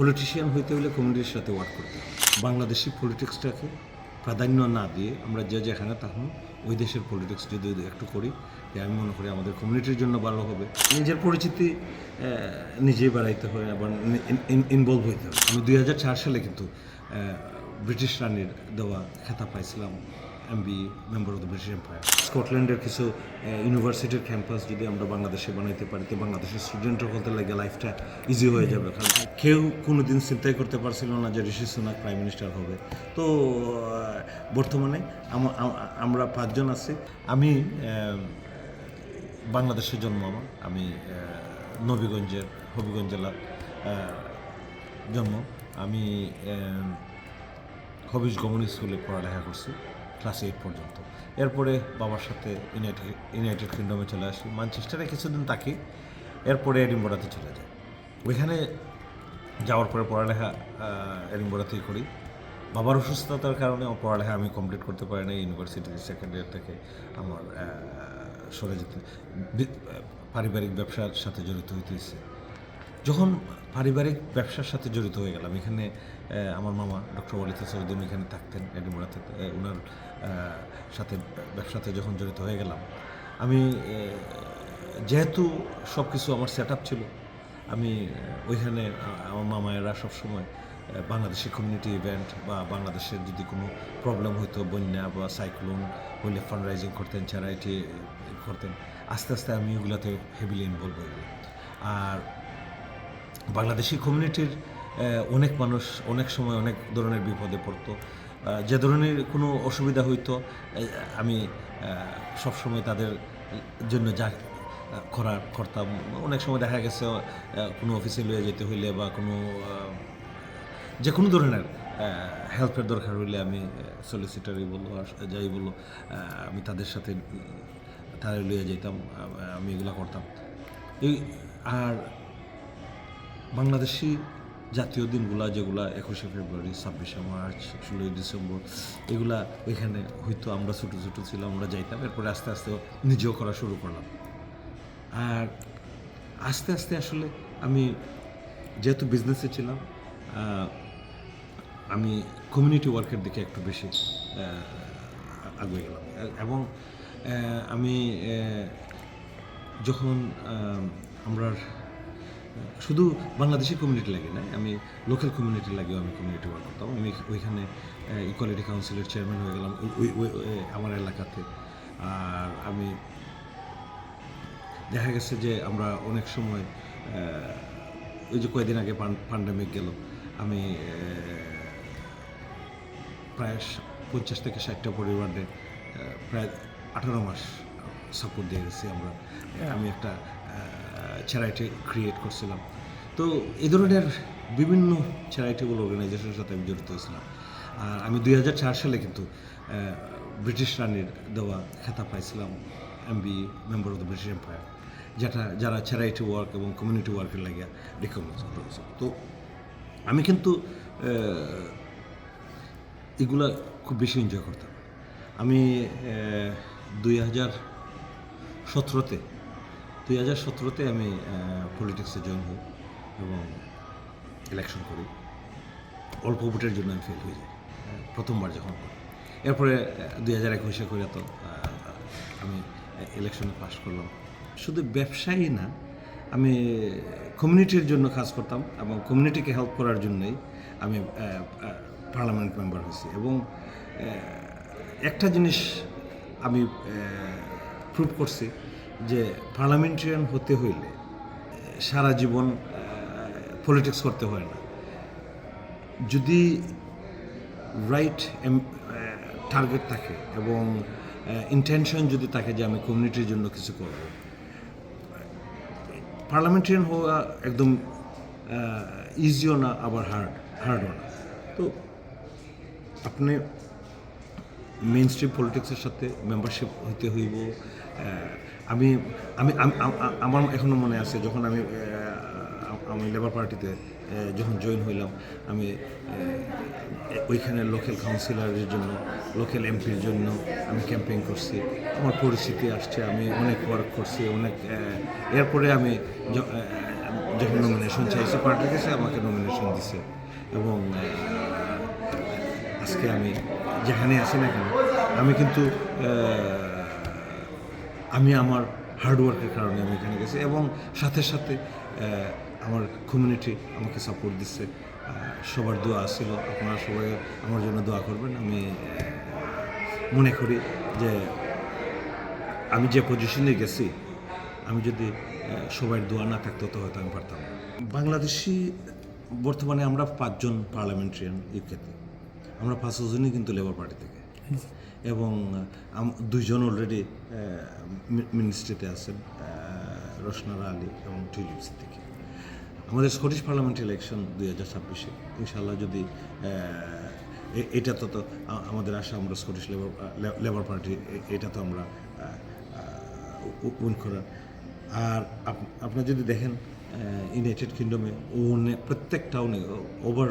Politician হইতে হলে কমিউনিটির সাথে ওয়ার্ক করতে হবে। বাংলাদেশি পলিটিক্সটাকে প্রাধান্য না দিয়ে আমরা যে যেখানে তখন ওই দেশের পলিটিক্স যদি একটু করি আমি মনে করি আমাদের কমিউনিটির জন্য ভালো হবে। নিজের পরিচিতি নিজেই বাড়াইতে হয় আবার ইনভলভ হইতে হবে আমি দুই হাজার চার সালে কিন্তু ব্রিটিশ রানীর দেওয়া খেতা পাইছিলাম। MB member of the British Empire স্কটল্যান্ডের কিছু ইউনিভার্সিটির ক্যাম্পাস যদি আমরা বাংলাদেশে বানাইতে পারি তো বাংলাদেশের স্টুডেন্টের হতে লাগে লাইফটা ইজি হয়ে যাবে। কারণ কেউ কোনোদিন চিন্তাই করতে পারছিল না যে ঋষি সুনাক প্রাইম মিনিস্টার হবে। তো বর্তমানে আমরা পাঁচজন আছি। আমি বাংলাদেশের জন্ম আমার। আমি নবীগঞ্জের হবিগঞ্জ জেলার জন্ম। আমি হবিজ গভর্নিং স্কুলে পড়ালেখা করছি। ক্লাস এইট পর্যন্ত। এরপরে বাবার সাথে ইউনাইটেড ইউনাইটেড কিংডমে চলে আসি। ম্যানচেস্টারে কিছুদিন থাকি এরপরে এডিনবরাতে চলে যাই। ওইখানে যাওয়ার পরে পড়ালেখা আহ, করি। বাবার অসুস্থতার কারণে পড়ালেখা আমি কমপ্লিট করতে পারি না ইউনিভার্সিটির সেকেন্ড ইয়ার থেকে আমার সরে যেতে পারিবারিক ব্যবসার সাথে জড়িত হইতেছে। যখন পারিবারিক ব্যবসার সাথে জড়িত হয়ে গেলাম এখানে আমার মামা ডক্টর ওয়ালিদ সরুদ্দিন এখানে থাকতেন এডিমোড়াতে ওনার সাথে ব্যবসাতে যখন জড়িত হয়ে গেলাম, আমি যেহেতু সব কিছু আমার সেট ছিল, আমি ওইখানে আমার মামায়েরা সবসময় বাংলাদেশি কমিউনিটি ইভেন্ট বা বাংলাদেশের যদি কোনো প্রবলেম হইতো, বন্যা বা সাইক্লোন হইলে ফান্ড রাইজিং করতেন চ্যারাইটি করতেন, আস্তে আস্তে আমি ওগুলোতে হেভিলি ইনভলভ হয়ে গেলাম। আর বাংলাদেশি কমিউনিটির অনেক মানুষ অনেক সময় অনেক ধরনের বিপদে পড়তো যে ধরনের কোনো অসুবিধা হইতো আমি সবসময় তাদের জন্য যা করার করতাম। অনেক সময় দেখা গেছে কোনো অফিসে লয়ে যেতে হইলে বা কোনো যে কোনো ধরনের হেল্পের দরকার হইলে আমি সলিসিটারই আর যাই বলল আমি তাদের সাথে তারা লইয়ে যেতাম আমি এগুলো করতাম। এই, আর বাংলাদেশি জাতীয় দিনগুলা যেগুলা একুশে ফেব্রুয়ারি, ছাব্বিশে মার্চ, ষোলোই ডিসেম্বর, এগুলা এখানে হয়তো আমরা ছোটো ছোটো ছিলাম, আমরা যাইতাম। এরপরে আস্তে আস্তে নিজেও করা শুরু করলাম। আর আস্তে আস্তে আসলে আমি যেহেতু বিজনেসে ছিলাম আমি কমিউনিটি ওয়ার্কের দিকে একটু বেশি আগুয়ে গেলাম। এবং আমি যখন আমরা শুধু বাংলাদেশি কমিউনিটি লাগে না আমি লোকাল কমিউনিটি লাগেও আমি কমিউনিটি ওয়ার্ক করতাম। আমি ওইখানে ইকুয়ালিটি কাউন্সিলের চেয়ারম্যান হয়ে গেলাম ওই- আমার এলাকাতে। আর আমি দেখা গেছে যে আমরা অনেক সময় ওই যে কয়েকদিন আগে পান্ডামিক গেল আমি প্রায় পঞ্চাশ থেকে ষাটটা পরিবারে প্রায় আঠারো মাস সাপোর্ট দিয়ে গেছি আমরা। আমি একটা চ্যারিটি ক্রিয়েট করছিলাম। তো এই ধরনের বিভিন্ন চ্যারিটেবল অর্গানাইজেশনের সাথে আমি জড়িত হয়েছিলাম। আর আমি দুই হাজার চার সালে কিন্তু ব্রিটিশ রানীর দেওয়া খেতা পাইছিলাম MB member of the British Empire যেটা, যারা চ্যারিটি ওয়ার্ক এবং কমিউনিটি ওয়ার্কের লাগিয়া রিকগনাইজ করেছে। তো আমি কিন্তু এগুলা খুব বেশি এনজয় করতাম। আমি দুই হাজার সতেরোতে দুই হাজার সতেরোতে আমি পলিটিক্সে জয়েন হই এবং ইলেকশন করি অল্প ভোটের জন্য আমি ফেল হয়ে যাই প্রথমবার যখন। এরপরে দুই হাজার একুশে করে তো আমি ইলেকশনে পাশ করলাম শুধু ব্যবসায়ী না, আমি কমিউনিটির জন্য কাজ করতাম এবং কমিউনিটিকে হেল্প করার জন্যই আমি পার্লামেন্ট মেম্বার হয়েছি এবং একটা জিনিস আমি প্রুভ করছি যে পার্লামেন্টারিয়ান হতে হইলে সারা জীবন পলিটিক্স করতে হয় না। যদি রাইট টার্গেট থাকে এবং ইন্টেনশন যদি থাকে যে আমি কমিউনিটির জন্য কিছু করব পার্লামেন্টারিয়ান হওয়া একদম ইজিও না, আবার হার্ড হার্ডও না। তো আপনি মেইন স্ট্রিম পলিটিক্সের সাথে মেম্বারশিপ হইতে হইব আমি আমি, আম- আম- আম- আমার এখনও মনে আছে যখন আমি আমি লেবার পার্টিতে যখন জয়েন হইলাম, আমি ওইখানে লোকাল কাউন্সিলরের জন্য লোকাল এমপির জন্য আমি ক্যাম্পেইন করছি। আমার পরিস্থিতি আসছে, আমি অনেক ওয়ার্ক করছি, অনেক এরপরে আমি যখন নমিনেশন চাইছে, পার্টির কাছে আমাকে নমিনেশন দিছে। এবং আজকে আমি যেখানে আছি না কেন, আমি কিন্তু আমি আমার হার্ডওয়ার্কের কারণে আমি এখানে গেছি এবং সাথে সাথে আমার কমিউনিটি আমাকে সাপোর্ট দিচ্ছে। সবার দোয়া ছিল, আপনারা সবাই আমার জন্য দোয়া করবেন। আমি মনে করি যে আমি যে পজিশনে গেছি, আমি যদি সবার দোয়া না থাকতো তো হয়তো আমি পারতাম বাংলাদেশি, বর্তমানে আমরা পাঁচজন পার্লামেন্টারিয়ান ইউকেতে আমরা পাঁচজনই কিন্তু লেবার পার্টি থেকে। এবং দুইজন অলরেডি মিনিস্ট্রিতে আছেন রোশনারা আলী এবং টিউলিপ সিদ্দিকি। আমাদের স্কটিশ পার্লামেন্ট ইলেকশন দুই হাজার ছাব্বিশে। ইনশাল্লাহ যদি এটা তো আমাদের আশা, আমরা স্কটিশ লেবার লেবার পার্টি এটা তো আমরা উইন করার আর আপ- আপনারা যদি দেখেন ইউনাইটেড কিংডমে অনেক প্রত্যেকটা অনেক over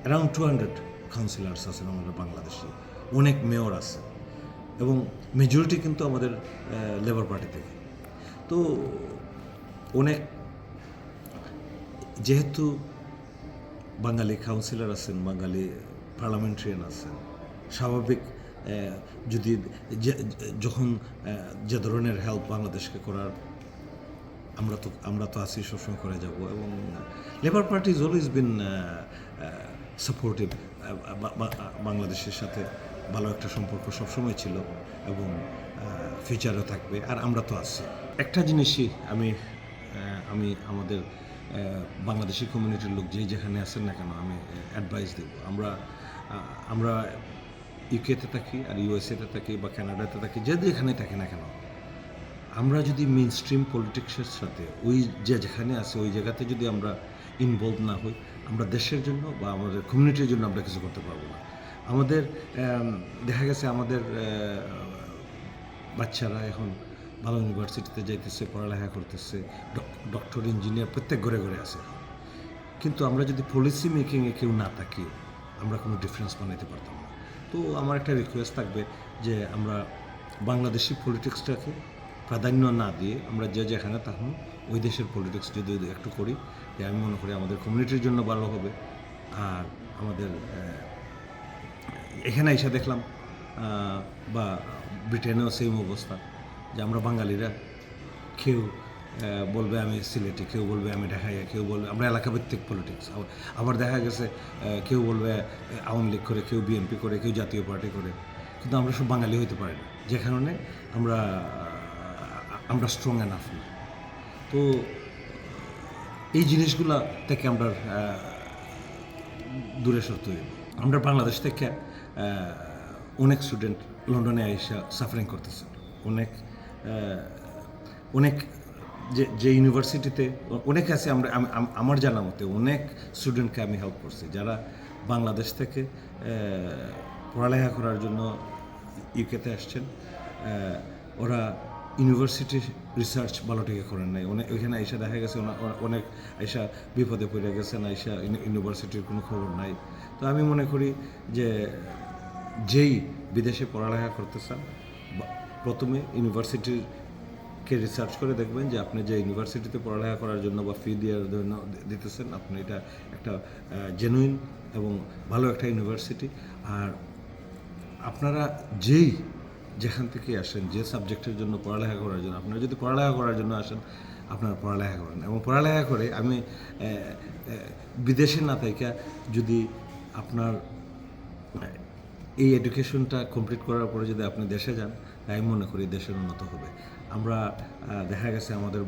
around two hundred councillors আছেন আমাদের বাংলাদেশে, অনেক মেয়র আছে এবং মেজরিটি কিন্তু আমাদের লেবার পার্টি থেকে। তো অনেক, যেহেতু বাঙালি কাউন্সিলর আছেন, বাঙালি পার্লামেন্টারিয়ান আছেন, স্বাভাবিক যদি যখন যে ধরনের হেল্প বাংলাদেশকে করার, আমরা তো আমরা তো আছি, সবসময় করে যাব এবং Labour party is always been supportive বাংলাদেশের সাথে ভালো একটা সম্পর্ক সবসময় ছিল এবং ফিউচারও থাকবে, আর আমরা তো আছি। একটা জিনিসই আমি আমি আমাদের বাংলাদেশি কমিউনিটির লোক যে যেখানে আছেন না কেন, আমি অ্যাডভাইস দেব। আমরা আমরা ইউকেতে থাকি আর ইউএসএতে থাকি বা কানাডাতে থাকি, যে যেখানে থাকি না কেন, আমরা যদি মেন স্ট্রিম পলিটিক্সের সাথে, ওই যে যেখানে আছে, ওই জায়গাতে যদি আমরা ইনভলভ না হই আমরা দেশের জন্য বা আমাদের কমিউনিটির জন্য আমরা কিছু করতে পারব না। আমাদের দেখা গেছে আমাদের বাচ্চারা এখন ভালো ইউনিভার্সিটিতে যাইতেছে, পড়ালেখা করতেছে ডক্টর ইঞ্জিনিয়ার প্রত্যেক ঘরে ঘরে আছে। কিন্তু আমরা যদি পলিসি মেকিংয়ে কেউ না থাকি, আমরা কোনো ডিফারেন্স বানাইতে পারতাম না। তো আমার একটা রিকোয়েস্ট থাকবে যে আমরা বাংলাদেশি পলিটিক্সটাকে প্রাধান্য না দিয়ে আমরা যে যেখানে তখন ওই দেশের পলিটিক্স যদি একটু করি যে আমি মনে করি আমাদের কমিউনিটির জন্য ভালো হবে। আর আমাদের এখানে এসে দেখলাম বা ব্রিটেনেও সেম অবস্থা, যে আমরা বাঙালিরা কেউ বলবে আমি সিলেটি, কেউ বলবে আমি ঢাকাইয়া, কেউ বলবে, আমরা এলাকাভিত্তিক পলিটিক্স আবার দেখা গেছে কেউ বলবে আওয়ামী লীগ করে, কেউ বিএনপি করে, কেউ জাতীয় পার্টি করে। কিন্তু আমরা সব বাঙালি হইতে পারি না। যে কারণে আমরা আমরা স্ট্রং এনাফ না। তো এই জিনিসগুলা থেকে আমরা দূরে সরতে হইব। আমরা বাংলাদেশ থেকে অনেক স্টুডেন্ট লন্ডনে এসে সাফারিং করতেছে। অনেক অনেক যে যে ইউনিভার্সিটিতে অনেক আছে আমরা, আম- আম- আমার জানা মতে অনেক স্টুডেন্টকে আমি হেল্প করছি, যারা বাংলাদেশ থেকে পড়ালেখা করার জন্য ইউকেতে আসছেন। ওরা ইউনিভার্সিটি রিসার্চ ভালোটিকে করেন নাই। অনেক ওইখানে এসে দেখা গেছে অনেক এসা বিপদে পড়ে গেছেন এসা ইউনিভার্সিটির কোনো খবর নাই। তো আমি মনে করি যে যেই বিদেশে পড়ালেখা করতে চান প্রথমে ইউনিভার্সিটিকে রিসার্চ করে দেখবেন যে আপনি যে ইউনিভার্সিটিতে পড়ালেখা করার জন্য বা ফি দেওয়ার জন্য দিতেছেন, আপনি এটা একটা জেনুইন এবং ভালো একটা ইউনিভার্সিটি। আর আপনারা যেই যেখান থেকে আসেন, যে সাবজেক্টের জন্য পড়ালেখা করার জন্য, আপনারা যদি পড়ালেখা করার জন্য আসেন, আপনারা পড়ালেখা করেন। এবং পড়ালেখা করে আমি বিদেশে না থাইকা যদি আপনার এই এডুকেশনটা কমপ্লিট করার পরে যদি আপনি দেশে যান, তাই মনে করি দেশের উন্নত হবে। আমরা দেখা গেছে আমাদের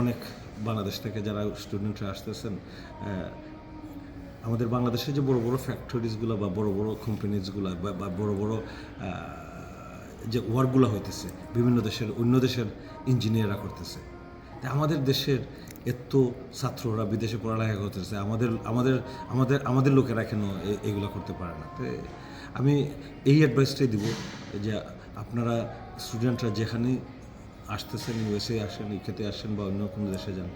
অনেক বাংলাদেশ থেকে যারা স্টুডেন্টরা আসতেছেন আমাদের বাংলাদেশে যে বড় বড় ফ্যাক্টরিজগুলো বা বড় বড় কোম্পানিজগুলো বা বড় বড় যে ওয়ার্কগুলো হইতেছে, বিভিন্ন দেশের, অন্য দেশের ইঞ্জিনিয়াররা করতেছে। আমাদের দেশের এত ছাত্ররা বিদেশে পড়ালেখা করতেছে, আমাদের আমাদের আমাদের আমাদের লোকেরা কেন এগুলো করতে পারে না? তো আমি এই অ্যাডভাইসটাই দিব যে আপনারা স্টুডেন্টরা যেখানেই আসতেছেন ইউএসএ আসেন ইউকেতে আসেন বা অন্য কোনো দেশে যান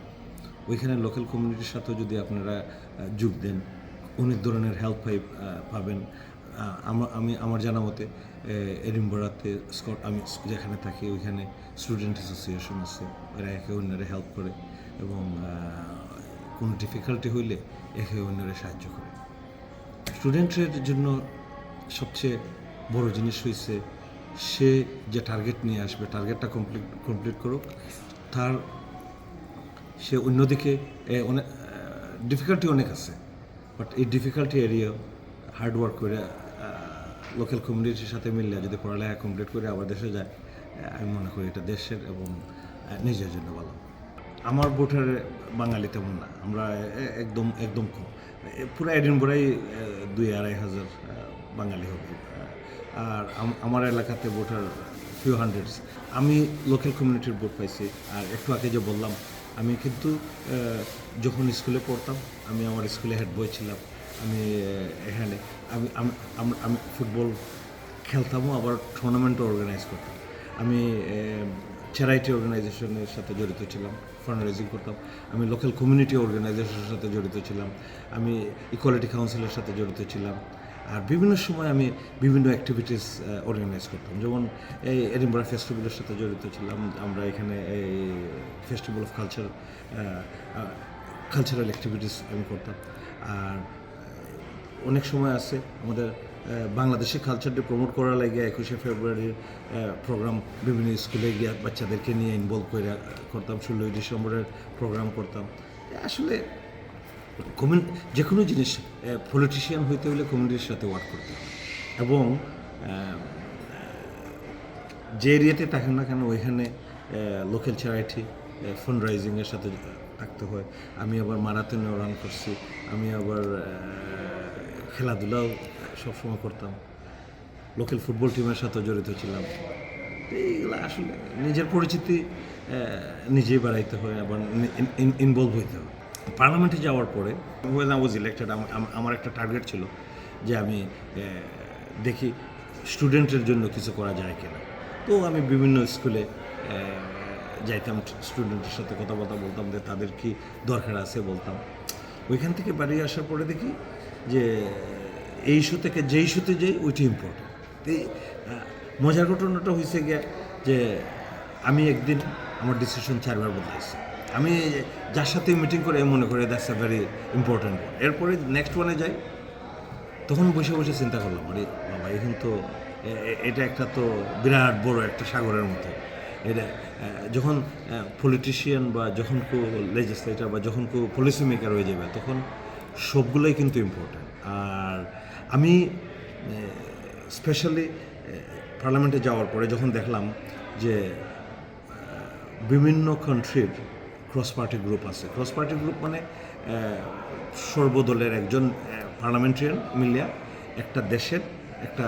ওইখানে লোকাল কমিউনিটির সাথেও যদি আপনারা যোগ দেন, অনেক ধরনের হেল্প পাই পাবেন। আমি আমার জানা মতে এডিনবরাতে স্কট, আমি যেখানে থাকি, ওইখানে স্টুডেন্ট অ্যাসোসিয়েশন আছে। এরা একে অন্যরে হেল্প করে এবং কোনো ডিফিকাল্টি হইলে একে অন্যরে সাহায্য করে। স্টুডেন্টের জন্য সবচেয়ে বড় জিনিস হয়েছে সে যে টার্গেট নিয়ে আসবে টার্গেটটা কমপ্লিট কমপ্লিট করুক, তার সে অন্যদিকে অনেক ডিফিকাল্টি অনেক আছে। বাট এই ডিফিকাল্টি এরিয়া হার্ড ওয়ার্ক করে লোকাল কমিউনিটির সাথে মিললে, যদি পড়ালেখা কমপ্লিট করে আবার দেশে যায় আমি মনে করি এটা দেশের এবং নিজের জন্য ভালো। আমার ভোটার বাঙালি তেমন না। আমরা একদম একদম কম। পুরো এডিনবরাই দুই আড়াই হাজার বাঙালি হবে। আর আমার এলাকাতে ভোটার ফিউ হান্ড্রেডস আমি লোকাল কমিউনিটির ভোট পাইছি। আর একটু আগে যে বললাম আমি কিন্তু যখন স্কুলে পড়তাম, আমি আমার স্কুলে হেড বয় ছিলাম। আমি এখানে, আমি, আমি- ফুটবল খেলতামও, আবার টুর্নামেন্টও অর্গানাইজ করতাম। আমি চ্যারাইটি অর্গানাইজেশনের সাথে জড়িত ছিলাম ফান্ড রেজিং করতাম। আমি লোকাল কমিউনিটি অর্গানাইজেশনের সাথে জড়িত ছিলাম। আমি ইকুয়ালিটি কাউন্সিলের সাথে জড়িত ছিলাম। আর বিভিন্ন সময় আমি বিভিন্ন অ্যাক্টিভিটিস অর্গানাইজ করতাম। যেমন এই এডিনবরা ফেস্টিভ্যালের সাথে জড়িত ছিলাম, আমরা এখানে এই festival of culture cultural activities আমি করতাম। আর অনেক সময় আছে আমাদের বাংলাদেশি কালচারটি প্রমোট করার লাগে একুশে ফেব্রুয়ারির প্রোগ্রাম বিভিন্ন স্কুলে গিয়ে বাচ্চাদেরকে নিয়ে ইনভলভ করে করতাম। ষোলোই ডিসেম্বরের প্রোগ্রাম করতাম। আসলে কমিউন যে কোনো জিনিস পলিটিশিয়ান হইতে হলে কমিউনিটির সাথে ওয়ার্ক করতে হয় এবং যে এরিয়াতে থাকেন না কেন, ওইখানে লোকাল চ্যারিটি ফান্ড রাইজিংয়ের সাথে থাকতে হয়। আমি আবার মারাথনেও রান করছি, আমি আবার খেলাধুলাও সবসময় করতাম। লোকাল ফুটবল টিমের সাথে জড়িত ছিলাম। এইগুলো আসলে নিজের পরিচিতি নিজেই বাড়াইতে হয়, আবার ইনভলভ হইতে হয়। পার্লামেন্টে যাওয়ার পরে ওয়েন আই ওয়াজ ইলেক্টেড আমার একটা টার্গেট ছিল যে আমি দেখি স্টুডেন্টের জন্য কিছু করা যায় কিনা। তো আমি বিভিন্ন স্কুলে যাইতাম স্টুডেন্টের সাথে কথাবার্তা বলতাম, যে তাদের কি দরকার আছে বলতাম। ওইখান থেকে বাড়ি আসার পরে দেখি যে, এই ইস্যু থেকে যে ইস্যুতে যাই, ওইটি ইম্পর্টেন্ট এই মজার ঘটনাটা হয়েছে গিয়ে যে, আমি একদিন আমার ডিসিশন চারবার বদলাইছি। আমি যার সাথে মিটিং করে মনে করি দ্যাটস আ ভেরি ইম্পর্টেন্ট এরপরে নেক্সট ওয়ানে যাই, তখন বসে বসে চিন্তা করলাম, আরে বাবা, এখন তো এটা একটা তো বিরাট বড় একটা সাগরের মতো। এটা যখন পলিটিশিয়ান বা যখন কেউ লেজিসলেটার বা যখন কেউ পলিসি মেকার হয়ে যাবে, তখন সবগুলোই কিন্তু ইম্পর্ট্যান্ট আর আমি স্পেশালি পার্লামেন্টে যাওয়ার পরে যখন দেখলাম যে বিভিন্ন কান্ট্রির ক্রস পার্টি গ্রুপ আছে। ক্রস পার্টি গ্রুপ মানে সর্বদলের একজন পার্লামেন্টারিয়ান মিলিয়া একটা দেশের একটা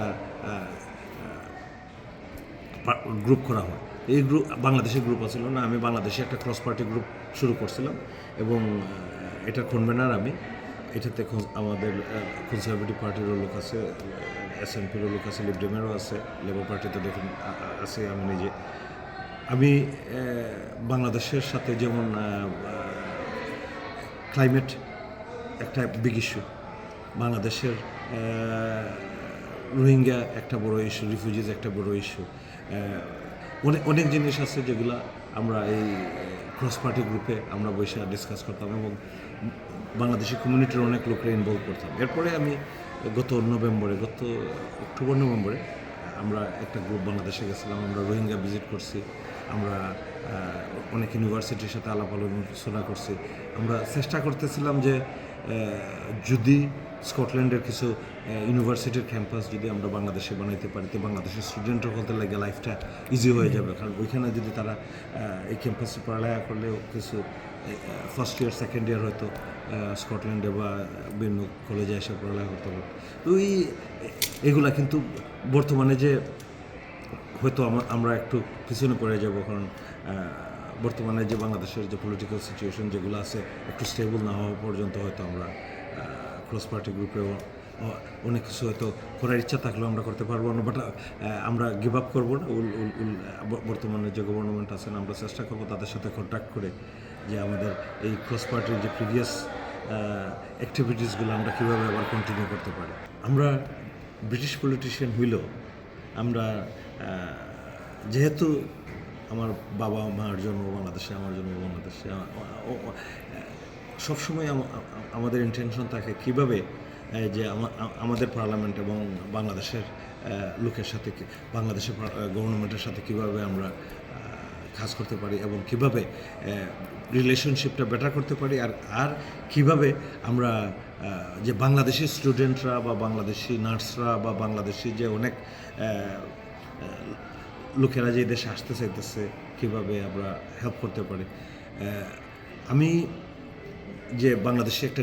গ্রুপ করা হয়। এই গ্রুপ বাংলাদেশের গ্রুপ আছিল না, আমি বাংলাদেশে একটা ক্রস পার্টি গ্রুপ শুরু করছিলাম এবং এটা কনভেনার আমি। এটাতে আমাদের কনজারভেটিভ পার্টিরও লোক আছে এস এন পিরও লোক আছে লিবডেমেরও আছে লেবার পার্টিতে দেখুন আছে, আমি নিজে। আমি বাংলাদেশের সাথে যেমন ক্লাইমেট একটা বিগ ইস্যু বাংলাদেশের রোহিঙ্গা একটা বড় ইস্যু রিফিউজিজ একটা বড় ইস্যু অনেক অনেক জিনিস আছে যেগুলো আমরা এই ক্রস পার্টি গ্রুপে আমরা বসে ডিসকাস করতাম এবং বাংলাদেশি কমিউনিটির অনেক লোকরা ইনভলভ করতাম। এরপরে আমি গত নভেম্বরে, গত অক্টোবর, নভেম্বরে আমরা একটা গ্রুপ বাংলাদেশে গেছিলাম, আমরা রোহিঙ্গা ভিজিট করছি। আমরা অনেক ইউনিভার্সিটির সাথে আলাপ আলোচনা করছি। আমরা চেষ্টা করতেছিলাম যে যদি স্কটল্যান্ডের কিছু ইউনিভার্সিটির ক্যাম্পাস যদি আমরা বাংলাদেশে বানাইতে পারি, তো বাংলাদেশের স্টুডেন্টের হতে লাগে লাইফটা ইজি হয়ে যাবে। কারণ ওইখানে যদি তারা এই ক্যাম্পাসে পড়ালেখা করলেও কিছু ফার্স্ট ইয়ার সেকেন্ড ইয়ার হয়তো স্কটল্যান্ডে বা বিভিন্ন কলেজে এসে পড়ালেখা করতে হবে তো এই, এগুলা কিন্তু বর্তমানে যে হয়তো আমা- আমরা একটু পিছনে পড়ে যাব, কারণ বর্তমানে যে বাংলাদেশের যে পলিটিক্যাল সিচুয়েশন যেগুলো আছে, একটু স্টেবল না হওয়া পর্যন্ত হয়তো আমরা ক্রস পার্টি গ্রুপেও অ- অনেক কিছু হয়তো করার ইচ্ছা থাকলেও আমরা করতে পারব না বাট আমরা গিভ আপ করব না, উল উল উল বর্তমানে যে গভর্নমেন্ট আছেন আমরা চেষ্টা করব তাদের সাথে কন্ট্যাক্ট করে যে আমাদের এই ক্রস পার্টির যে প্রিভিয়াস অ্যাক্টিভিটিসগুলো আমরা কীভাবে আবার কন্টিনিউ করতে পারি। আমরা ব্রিটিশ পলিটিশিয়ান হইলেও, আমরা যেহেতু আমার বাবা মার জন্ম বাংলাদেশে, আমার জন্ম বাংলাদেশে সবসময় আমাদের ইন্টেনশন থাকে কীভাবে যে আমাদের পার্লামেন্ট এবং বাংলাদেশের লোকের সাথে বাংলাদেশের গভর্নমেন্টের সাথে কীভাবে আমরা কাজ করতে পারি এবং কীভাবে রিলেশনশিপটা বেটার করতে পারি আর আর কীভাবে আমরা যে বাংলাদেশি স্টুডেন্টরা বা বাংলাদেশি নার্সরা বা বাংলাদেশি যে অনেক লোকেরা যে দেশে আসতে চাইতেছে, কীভাবে আমরা হেল্প করতে পারি? আমি যে বাংলাদেশে একটা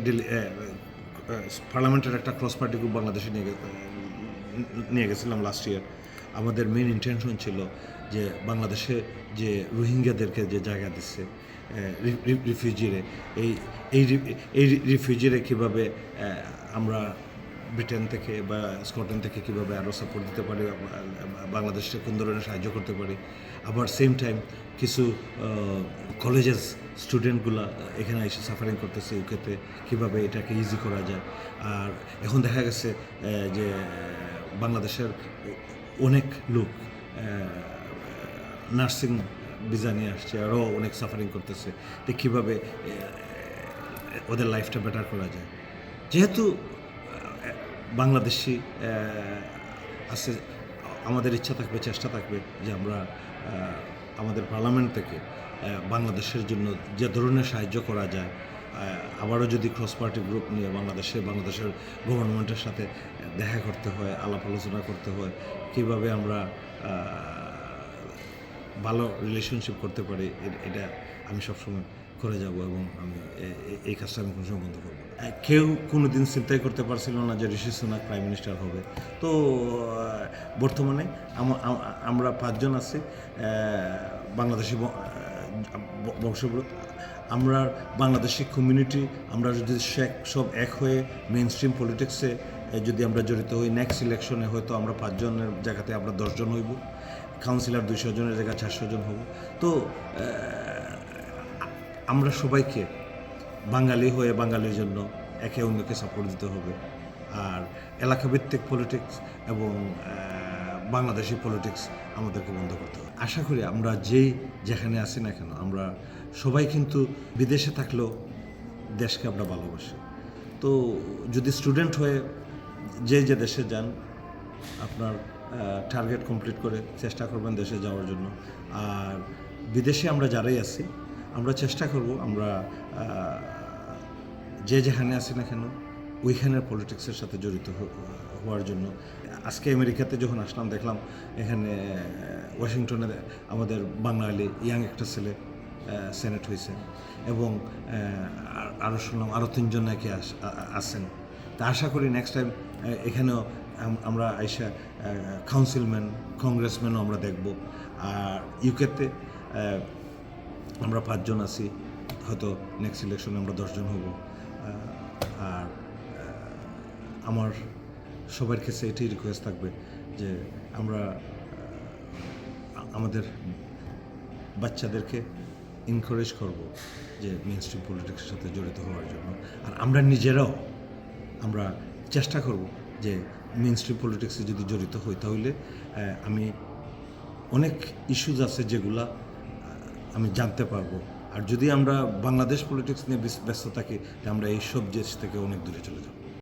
পার্লামেন্টের একটা ক্রস পার্টি গ্রুপ বাংলাদেশে নিয়ে নিয়ে গেছিলাম লাস্ট ইয়ার আমাদের মেন ইন্টেনশন ছিল যে বাংলাদেশে যে রোহিঙ্গাদেরকে যে জায়গা দিচ্ছে রিফিউজিরে এই এই রিফিউজিরে কীভাবে আমরা ব্রিটেন থেকে বা স্কটল্যান্ড থেকে কীভাবে আরও সাপোর্ট দিতে পারি, বা- বাংলাদেশে কোন ধরনের সাহায্য করতে পারি। আবার সেম টাইম কিছু কলেজেস স্টুডেন্টগুলা এখানে এসে সাফারিং করতেছে ইউকেতে কীভাবে এটাকে ইজি করা যায়। আর এখন দেখা গেছে যে বাংলাদেশের অনেক লোক নার্সিং ভিসা নিয়ে আসছে, আরও অনেক সাফারিং করতেছে। তো কীভাবে ওদের লাইফটা বেটার করা যায়? যেহেতু বাংলাদেশি আছে, আমাদের ইচ্ছা থাকবে, চেষ্টা থাকবে যে আমরা আমাদের পার্লামেন্ট থেকে বাংলাদেশের জন্য যে ধরনের সাহায্য করা যায় আবারও যদি ক্রস পার্টি গ্রুপ নিয়ে বাংলাদেশে, বাংলাদেশের গভর্নমেন্টের সাথে দেখা করতে হয়, আলাপ আলোচনা করতে হয়, কীভাবে আমরা ভালো রিলেশনশিপ করতে পারি এটা আমি সবসময় করে যাব এবং আমি এই কাজটা আমি কোনো সময় বন্ধ করব কেউ কোনো দিন চিন্তাই করতে পারছিল না যে ঋষি সোনাক প্রাইম মিনিস্টার হবে। তো বর্তমানে আম- আম- আমরা পাঁচজন আছি বাংলাদেশি ব- আহ, ব- বংশোদ্ভূত। আমরা বাংলাদেশি কমিউনিটি আমরা যদি সব এক হয়ে মেন স্ট্রিম পলিটিক্সে যদি আমরা জড়িত হই নেক্সট ইলেকশনে হয়তো আমরা পাঁচজনের জায়গাতে আমরা দশজন হইব কাউন্সিলর দুইশো জনের জায়গায় চারশো জন হব। তো আমরা সবাইকে বাঙালি হয়ে বাঙালির জন্য একে অন্যকে সাপোর্ট দিতে হবে। আর এলাকাভিত্তিক পলিটিক্স এবং বাংলাদেশি পলিটিক্স আমাদেরকে বন্ধ করতে হবে। আশা করি আমরা যেই যেখানে আছি না কেন, আমরা সবাই কিন্তু বিদেশে থাকলেও দেশকে আমরা ভালোবাসি। তো যদি স্টুডেন্ট হয়ে যে যে দেশে যান, আপনার টার্গেট কমপ্লিট করে চেষ্টা করবেন দেশে যাওয়ার জন্য। আর বিদেশে আমরা যারাই আছি আমরা চেষ্টা করব আমরা যে যেখানে আছি না কেন, ওইখানের পলিটিক্সের সাথে জড়িত হওয়ার জন্য। আজকে আমেরিকাতে যখন আসলাম, দেখলাম এখানে ওয়াশিংটনে আমাদের বাঙালি ইয়াং একটা ছেলে সেনেট হয়েছে এবং আরও শুনলাম আরও তিনজন নাকি আসেন তা আশা করি নেক্সট টাইম এখানেও আমরা আইসা কাউন্সিলম্যান কংগ্রেসম্যানও আমরা দেখব। আর ইউকেতে আমরা পাঁচজন আছি, হয়তো নেক্সট ইলেকশনে আমরা দশজন হব। আর আমার সবার কাছে এটাই রিকোয়েস্ট থাকবে যে আমরা আমাদের বাচ্চাদেরকে এনকারেজ করব যে মেন স্ট্রিম পলিটিক্সের সাথে জড়িত হওয়ার জন্য। আর আমরা নিজেরাও আমরা চেষ্টা করব যে মেন স্ট্রিম পলিটিক্সে যদি জড়িত হই তাহলে আমি অনেক ইস্যুজ আছে যেগুলা আমি জানতে পারব। আর যদি আমরা বাংলাদেশ পলিটিক্স নিয়ে ব্যস্ত থাকি, তাহলে আমরা এই সব দেশ থেকে অনেক দূরে চলে যাব।